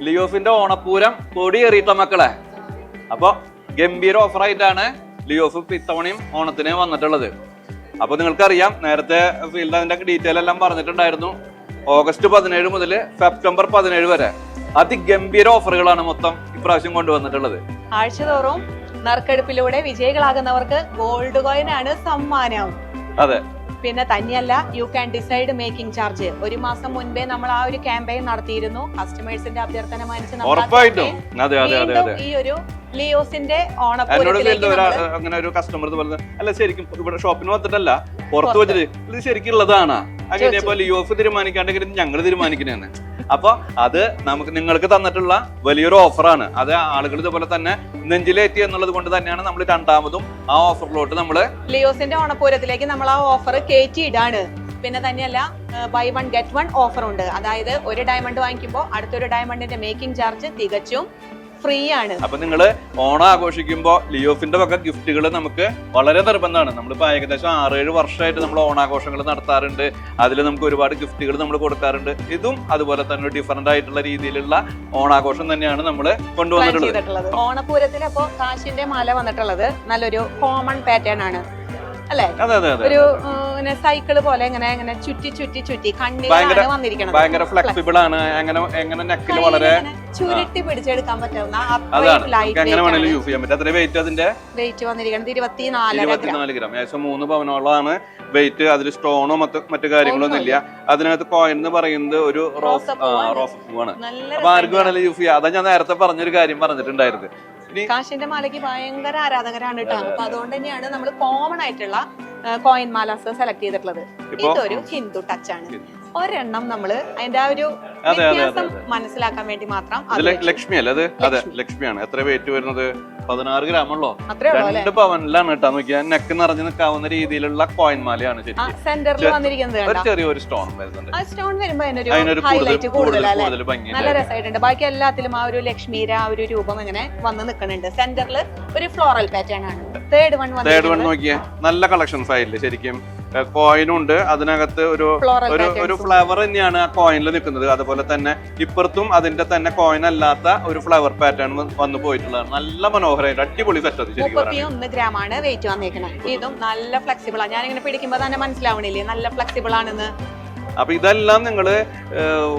ലിയോഫിന്റെ ഓണപ്പൂരം കൊടിയേറിയിട്ട മക്കളെ. അപ്പോൾ ഗംഭീര ഓഫറായിട്ടാണ് ലിയോഫ് ഇത്തവണയും ഓണത്തിന് വന്നിട്ടുള്ളത്. അപ്പൊ നിങ്ങൾക്കറിയാം നേരത്തെ ഫീൽഡ് അതിന്റെ ഡീറ്റെയിൽ എല്ലാം പറഞ്ഞിട്ടുണ്ടായിരുന്നു. ഓഗസ്റ്റ് പതിനേഴ് മുതൽ സെപ്റ്റംബർ പതിനേഴ് വരെ അതിഗംഭീര ഓഫറുകളാണ് മൊത്തം ഇപ്രാവശ്യം കൊണ്ടുവന്നിട്ടുള്ളത്. ആഴ്ചതോറും നറുക്കെടുപ്പിലൂടെ വിജയികളാകുന്നവർക്ക് ഗോൾഡ് കോയിൻ ആണ് സമ്മാനം. അതെ. പിന്നെ തന്നെയല്ല you can decide making charge ഒരു മാസം മുൻപേ നമ്മൾ ആ ഒരു ക്യാമ്പയിൻ നടത്തിയിരുന്നു. കസ്റ്റമേഴ്സിന്റെ അഭ്യർത്ഥന മാനിച്ച് നമ്മൾ ഈ ഒരു ലിയോസിന്റെ അങ്ങനെ ഒരു കസ്റ്റമർ അല്ല ശരിക്കും ഇവിടെ ഷോപ്പിന് വന്നിട്ടല്ല പുറത്ത് വെച്ചിട്ട് ഇത് അങ്ങനെ ലിയോഫ് തീരുമാനിക്കാണ്ടെങ്കിൽ ഞങ്ങൾ തീരുമാനിക്കുന്നതാണ്. അപ്പൊ അത് നമുക്ക് നിങ്ങൾക്ക് തന്നിട്ടുള്ള വലിയൊരു ഓഫറാണ് അത് ആളുകൾ ഇതുപോലെ തന്നെ നെഞ്ചിലേറ്റി എന്നുള്ളത് കൊണ്ട് തന്നെയാണ് നമ്മൾ രണ്ടാമതും ആ ഓഫറിലോട്ട് നമ്മൾ ലിയോസിന്റെ ഓണപ്പൂരത്തിലേക്ക് നമ്മൾ ആ ഓഫർ കയറ്റിയിടാണ്. പിന്നെ തന്നെയല്ല buy one get one offer ഉണ്ട്. അതായത് ഒരു ഡയമണ്ട് വാങ്ങിക്കുമ്പോൾ അടുത്തൊരു ഡയമണ്ടിന്റെ മേക്കിംഗ് ചാർജ് തികച്ചും ഫ്രീ ആണ് അപ്പൊ നിങ്ങൾ ഓണം ആഘോഷിക്കുമ്പോൾ ലിയോഫിന്റെ ഒക്കെ ഗിഫ്റ്റുകൾ നമുക്ക് വളരെ നിർബന്ധമാണ്. നമ്മളിപ്പോ ഏകദേശം ആറേഴ് വർഷമായിട്ട് നമ്മൾ ഓണാഘോഷങ്ങൾ നടത്താറുണ്ട്. അതിൽ നമുക്ക് ഒരുപാട് ഗിഫ്റ്റുകൾ നമ്മൾ കൊടുക്കാറുണ്ട്. ഇതും അതുപോലെ തന്നെ ഡിഫറെന്റ് ആയിട്ടുള്ള രീതിയിലുള്ള ഓണാഘോഷം തന്നെയാണ് നമ്മൾ കൊണ്ടുവന്നിട്ടുള്ളത്. ഓണപൂരത്തിന് അപ്പോ കാശിന്റെ മാല വന്നിട്ടുള്ളത് നല്ലൊരു കോമൺ പാറ്റേൺ ആണ്. അല്ലേ? അതെ അതെ അതെ. ഒരു സൈക്കിൾ പോലെ ഇങ്ങനെ ഇങ്ങനെ ചുറ്റി ചുറ്റി ചുറ്റി കണ്ണിലാണ് ഭയങ്കര- വന്നിരിക്കുന്നത് ഭയങ്കര ഫ്ലെക്സിബിൾ ആണ്. അങ്ങനെ എങ്ങനെ നെക്കിൽ വളരെ ചുരുട്ടി പിടിച്ചെടുക്കാൻ പറ്റുന്ന എങ്ങനെ വേണമെങ്കിലും യൂസ് ചെയ്യാൻ പറ്റും. അത്ര വെയിറ്റ് അതിന്റെ? വെയിറ്റ് വന്നിരിക്കുന്നത് ഇരുപത്തിനാല് ഗ്രാം ഏകദേശം മൂന്ന് പവനോളമാണ് വെയിറ്റ് അതിൽ സ്റ്റോണോ മറ്റു മറ്റു കാര്യങ്ങളൊന്നും ഇല്ല. അതിനകത്ത് കോയിൻ എന്ന് പറയുന്നത് ഒരു റോസ് റോസ് പൂവാണ് അപ്പൊ ആർക്ക് വേണമെങ്കിലും യൂസ് ചെയ്യാം. അതാ ഞാൻ നേരത്തെ പറഞ്ഞൊരു കാര്യം പറഞ്ഞിട്ടുണ്ടായിരുന്നു. കാശിന്റെ മാലയ്ക്ക് ഭയങ്കര ആരാധകരാണ് കേട്ടോ. അപ്പൊ അതുകൊണ്ട് തന്നെയാണ് നമ്മൾ കോമൺ ആയിട്ടുള്ള കോയിൻ മാലാസ് സെലക്ട് ചെയ്തിട്ടുള്ളത്. ഇതൊരു ഹിന്ദു ടച്ച് ആണ്. ഒരെണ്ണം നമ്മൾ അതിന്റെ ആ ഒരു വ്യത്യാസം. മനസ്സിലാക്കാൻ വേണ്ടി മാത്രം. ലക്ഷ്മി അല്ലേ? അത് അതെ ലക്ഷ്മി. ലക്ഷ്മിയാണ്. എത്ര വെയിറ്റ് വരുന്നത്? പതിനാറ് ഗ്രാം ഉള്ളോ? രണ്ട് പവനിലാണ് കേട്ടോ. നോക്കിയാൽ നെക്ക് നിറഞ്ഞു നിൽക്കാവുന്ന രീതിയിലുള്ള കോയിൻ മാലയാണ് ശരിക്കും. ചെറിയൊരു സ്റ്റോൺ വരുന്നുണ്ട്. സ്റ്റോൺ വരുമ്പോൾ അതിനൊരു കൂടുതൽ നല്ല രസമായിട്ടുണ്ട്. ബാക്കി എല്ലാത്തിലും ആ ഒരു ലക്ഷ്മിയുടെ ആ ഒരു രൂപം ഇങ്ങനെ വന്ന് നിൽക്കുന്നുണ്ട്. സെന്ററിൽ ഒരു ഫ്ലോറൽ പാറ്റേൺ ആണ്. തേർഡ് വൺ തേർഡ് വൺ നോക്കിയാൽ നോക്കിയേ നല്ല കളക്ഷൻസ് ആയില്ലേ ശരിക്കും? കോയിനും ഉണ്ട്. അതിനകത്ത് ഒരു ഒരു ഒരു ഫ്ലവർ തന്നെയാണ് ആ കോയിനിൽ നിൽക്കുന്നത്. അതുപോലെ തന്നെ ഇപ്പുറത്തും അതിന്റെ തന്നെ കോയിൻ അല്ലാത്ത ഒരു ഫ്ലവർ പാറ്റേൺ വന്നു പോയിട്ടുള്ളതാണ്. നല്ല മനോഹരമായിട്ട് അടിപൊളി സെറ്റ് അത് ഗ്രാമാണ് വെയിറ്റ് വന്നേക്കുന്നത് ഇതും നല്ല ഫ്ലെക്സിബിൾ ആണ് ഞാനിങ്ങനെ പിടിക്കുമ്പോ തന്നെ മനസ്സിലാവണില്ലേ? നല്ല ഫ്ലെക്സിബിൾ ആണെന്ന്. അപ്പൊ ഇതെല്ലാം നിങ്ങൾ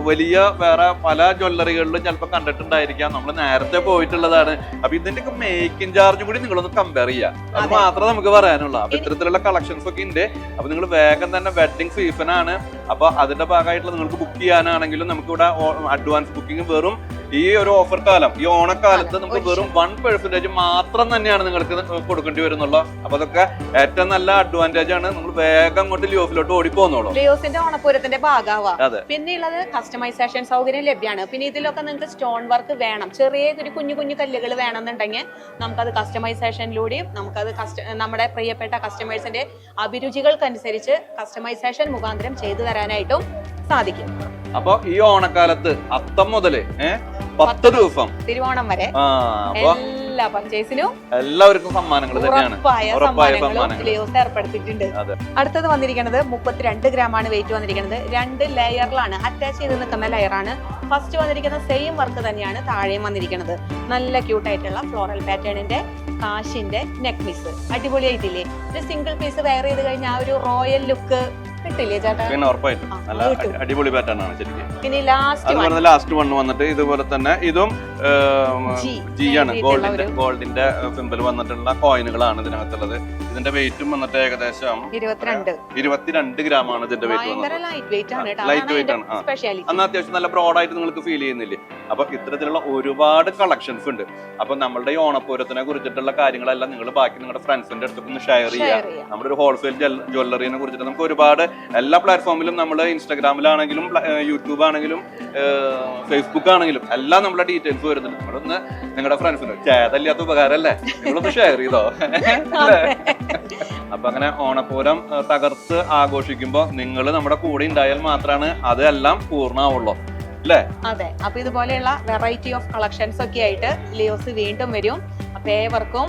വലിയ വേറെ പല ജ്വല്ലറികളിലും ചിലപ്പോൾ കണ്ടിട്ടുണ്ടായിരിക്കാം. നമ്മൾ നേരത്തെ പോയിട്ടുള്ളതാണ്. അപ്പൊ ഇതിന്റെ ഒക്കെ മേക്കിംഗ് ചാർജ് കൂടി നിങ്ങളൊന്ന് കമ്പയർ ചെയ്യുക അത് മാത്രമേ നമുക്ക് പറയാനുള്ളൂ. അപ്പൊ ഇത്തരത്തിലുള്ള കളക്ഷൻസ് ഒക്കെ ഉണ്ട് അപ്പൊ നിങ്ങൾ വേഗം തന്നെ വെഡിങ് സീസൺ ആണ്. അപ്പൊ അതിന്റെ ഭാഗമായിട്ടുള്ള നിങ്ങൾക്ക് ബുക്ക് ചെയ്യാനാണെങ്കിലും നമുക്ക് ഇവിടെ അഡ്വാൻസ് ബുക്കിംഗ് വെറും ഈ ഒരു ഓഫർ കാലം ഈ ഓണക്കാലത്ത് നമുക്ക് വെറും വൺ പെർസെന്റേജ് മാത്രം തന്നെയാണ് നിങ്ങൾക്ക് കൊടുക്കേണ്ടി വരുന്നുള്ളൂ. അപ്പൊ അതൊക്കെ ഏറ്റവും നല്ല അഡ്വാന്റേജ് ആണ്. നമ്മൾ വേഗം അങ്ങോട്ട് ലിയോഫിലോട്ട് ഓടിപ്പോന്നോളൂ. ലിയോസിന്റെ ഓണപ്പൂരത്തിന്റെ ഭാഗമാവാ പിന്നെയുള്ളത് കസ്റ്റമൈസേഷൻ സൗകര്യം ലഭ്യമാണ് പിന്നെ ഇതിലൊക്കെ നിങ്ങൾക്ക് സ്റ്റോൺ വർക്ക് വേണം. ചെറിയ ഒരു കുഞ്ഞു കുഞ്ഞു കല്ലുകൾ വേണമെന്നുണ്ടെങ്കിൽ നമുക്കത് കസ്റ്റമൈസേഷനിലൂടെയും നമുക്കത് നമ്മുടെ പ്രിയപ്പെട്ട കസ്റ്റമേഴ്സിന്റെ അഭിരുചികൾക്കനുസരിച്ച് കസ്റ്റമൈസേഷൻ മുഖാന്തരം ചെയ്തു തരാനായിട്ടും സാധിക്കും. അപ്പൊ ഈ ഓണക്കാലത്ത് അത്തം മുതൽ ഏഹ് പത്ത് ദിവസം. തിരുവോണം വരെ. എല്ലാ പർച്ചേസിനും എല്ലാവർക്കും സമ്മാനങ്ങൾ തന്നെയാണ്. ഉറപ്പായ സമ്മാനങ്ങൾ. ഏർപ്പെടുത്തിയിട്ടുണ്ട്. അടുത്തത് വന്നിരിക്കുന്നത് മുപ്പത്തിരണ്ട് ഗ്രാം ആണ് വെയിറ്റ് വന്നിരിക്കുന്നത്. രണ്ട് ലെയറിലാണ് അറ്റാച്ച് ചെയ്ത് നിൽക്കുന്ന ലെയറാണ് ഫസ്റ്റ് വന്നിരിക്കുന്ന സെയിം വർക്ക് തന്നെയാണ് താഴെയും വന്നിരിക്കുന്നത്. നല്ല ക്യൂട്ട് ആയിട്ടുള്ള ഫ്ലോറൽ പാറ്റേണിന്റെ കാശിന്റെ നെക്ക് പീസ് അടിപൊളിയായിട്ടില്ലേ? ഒരു സിംഗിൾ പീസ് വെയർ ചെയ്ത് കഴിഞ്ഞാൽ ആ ഒരു റോയൽ ലുക്ക് കിട്ടില്ലേ ചേട്ടാ? പിന്നെ ഉറപ്പായിട്ടും. നല്ല അത് അടിപൊളി പാറ്റേൺ ആണ് ശരിക്കും. ലാസ്റ്റ് അതുപോലെ ലാസ്റ്റ് വൺ വന്നിട്ട് ഇതുപോലെ തന്നെ ഇതും ജി ആണ്. ഗോൾഡിന്റെ ഗോൾഡിന്റെ സിമ്പിൾ വന്നിട്ടുള്ള കോയിനുകളാണ് ഇതിനകത്തുള്ളത്. ഇതിന്റെ വെയിറ്റും വന്നിട്ട് ഏകദേശം ഇരുപത്തിരണ്ട്. ഗ്രാം ആണ് ഇതിന്റെ വെയിറ്റ് വന്നത്. ലൈറ്റ് വെയിറ്റ് ആണ്. അന്ന് അത്യാവശ്യം നല്ല ബ്രോഡായിട്ട് നിങ്ങൾക്ക് ഫീൽ ചെയ്യുന്നില്ലേ? അപ്പൊ ഇത്തരത്തിലുള്ള ഒരുപാട് കളക്ഷൻസ് ഉണ്ട്. അപ്പൊ നമ്മളുടെ ഈ ഓണപ്പൂരത്തിനെ കുറിച്ചിട്ടുള്ള കാര്യങ്ങളെല്ലാം നിങ്ങൾ ബാക്കി നിങ്ങളുടെ ഫ്രണ്ട്സിന്റെ അടുത്തൊക്കെ ഒന്ന് ഷെയർ ചെയ്യുക. ചെയ്യാം നമ്മുടെ ഒരു ഹോൾസെയിൽ ജ്വല്ലറിനെ കുറിച്ചിട്ട് നമുക്ക് ഒരുപാട് എല്ലാ പ്ലാറ്റ്ഫോമിലും നമ്മൾ ഇൻസ്റ്റാഗ്രാമിലാണെങ്കിലും യൂട്യൂബ് ആണെങ്കിലും ഫേസ്ബുക്ക് ആണെങ്കിലും എല്ലാം നമ്മുടെ ഡീറ്റെയിൽസ് വരുന്നുണ്ട്. നമ്മളൊന്ന് നിങ്ങളുടെ ഫ്രണ്ട്സിന് ചേതല്ലാത്ത ഉപകാരമല്ലേ? നിങ്ങളൊന്ന് ഷെയർ ചെയ്തോ? അപ്പൊ അങ്ങനെ ഓണപ്പൂരം തകർത്ത് ആഘോഷിക്കുമ്പോൾ നിങ്ങൾ നമ്മുടെ കൂടെ ഉണ്ടായാൽ മാത്രമാണ് അതെല്ലാം പൂർണമാവുള്ളൂ. അല്ലേ? അതെ. അപ്പൊ ഇതുപോലെയുള്ള വെറൈറ്റി ഓഫ് കളക്ഷൻസ് ഒക്കെ ആയിട്ട് ലിയോസ് വീണ്ടും വരും. അപ്പൊ ഏവർക്കും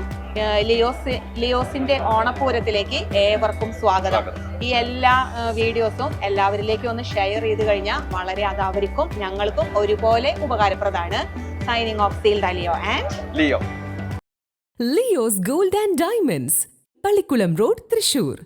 ലിയോസ് ലിയോസിന്റെ ഓണപ്പൂരത്തിലേക്ക് ഏവർക്കും സ്വാഗതം. ഈ എല്ലാ വീഡിയോസും എല്ലാവരിലേക്കും ഒന്ന് ഷെയർ ചെയ്ത് കഴിഞ്ഞാൽ വളരെ അത് അവർക്കും ഞങ്ങൾക്കും ഒരുപോലെ ഉപകാരപ്രദമാണ്. Signing off seal Leo. And Leo. Leo's gold and diamonds Pallikkulam road Thrissur.